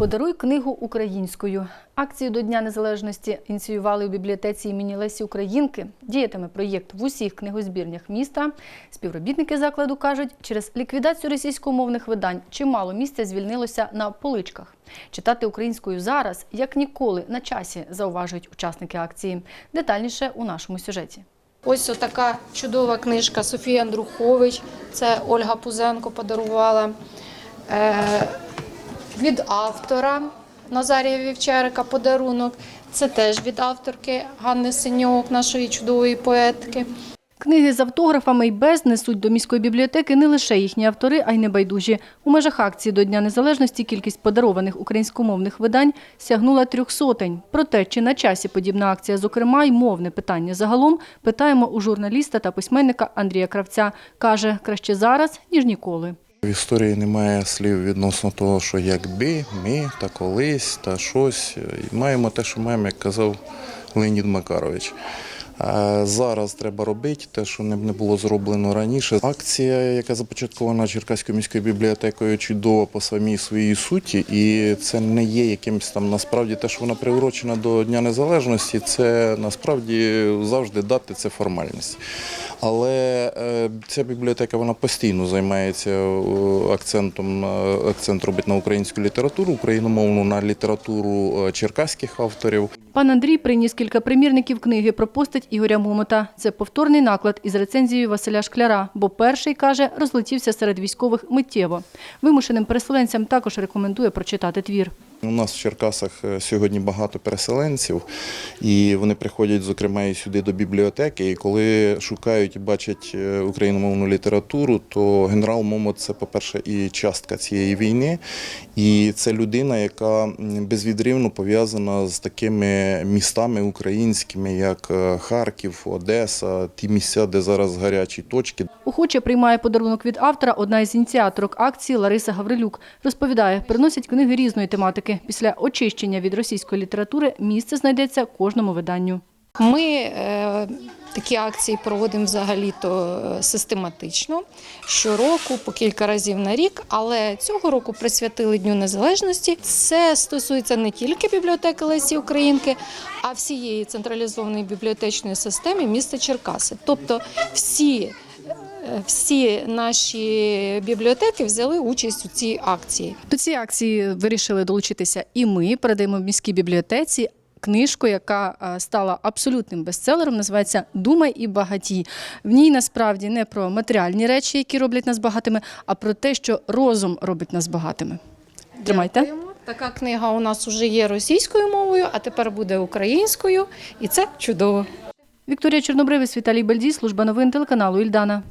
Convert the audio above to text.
Подаруй книгу українською. Акцію до Дня Незалежності ініціювали у бібліотеці імені Лесі Українки. Діятиме проєкт в усіх книгозбірнях міста. Співробітники закладу кажуть, через ліквідацію російськомовних видань чимало місця звільнилося на поличках. Читати українською зараз як ніколи на часі, зауважують учасники акції. Детальніше у нашому сюжеті. Ось така чудова книжка Софії Андрухович. Це Ольга Пузенко подарувала е, від автора Назарія Вівчарика подарунок. Це теж від авторки Ганни Синьок, нашої чудової поетки. Книги з автографами й без несуть до міської бібліотеки не лише їхні автори, а й небайдужі. У межах акції до Дня Незалежності кількість подарованих українськомовних видань сягнула трьох сотень. Про те, чи на часі подібна акція, зокрема, й мовне питання загалом, питаємо у журналіста та письменника Андрія Кравця. Каже, краще зараз, ніж ніколи. В історії немає слів відносно того, що якби, ми, та колись, та щось. Маємо те, що маємо, як казав Леонід Макарович. Зараз треба робити те, що не було зроблено раніше. Акція, яка започаткована Черкаською міською бібліотекою, чудова по самій своїй суті, і це не є якимось там насправді те, що вона приурочена до Дня Незалежності. Це насправді завжди дати це формальність. Але е, ця бібліотека вона постійно займається е, акцентом акцент робить на українську літературу, україномовну на літературу е, черкаських авторів. Пан Андрій приніс кілька примірників книги про постать Ігоря Момота. Це повторний наклад із рецензією Василя Шкляра, бо перший, каже, розлетівся серед військових миттєво. Вимушеним переселенцям також рекомендує прочитати твір. У нас в Черкасах е, сьогодні багато переселенців, і вони приходять, зокрема, і сюди до бібліотеки. І коли шукають і бачать е, україномовну літературу, то генерал Момот це, по-перше, і частка цієї війни, і це людина, яка безвідривно пов'язана з такими містами українськими, як е, Харків, Одеса, ті місця, де зараз гарячі точки. Охоче приймає подарунок від автора одна із ініціаторок акції Лариса Гаврилюк. Розповідає, приносять книги різної тематики. Після очищення від російської літератури місце знайдеться кожному виданню. Ми е, такі акції проводимо взагалі-то е, систематично щороку, по кілька разів на рік. Але цього року присвятили Дню Незалежності. Це стосується не тільки бібліотеки Лесі Українки, а всієї централізованої бібліотечної системи міста Черкаси. Тобто всі. Всі наші бібліотеки взяли участь у цій акції. До цієї акції вирішили долучитися і ми. Передаємо в міській бібліотеці книжку, яка е, стала абсолютним бестселером, називається Думай і багатій. В ній насправді не про матеріальні речі, які роблять нас багатими, а про те, що розум робить нас багатими. Тримайте. Дякуємо. Така книга у нас вже є російською мовою, а тепер буде українською, і це чудово. Вікторія Чорнобривець, Віталій Бальдій, служба новин телеканалу Ільдана.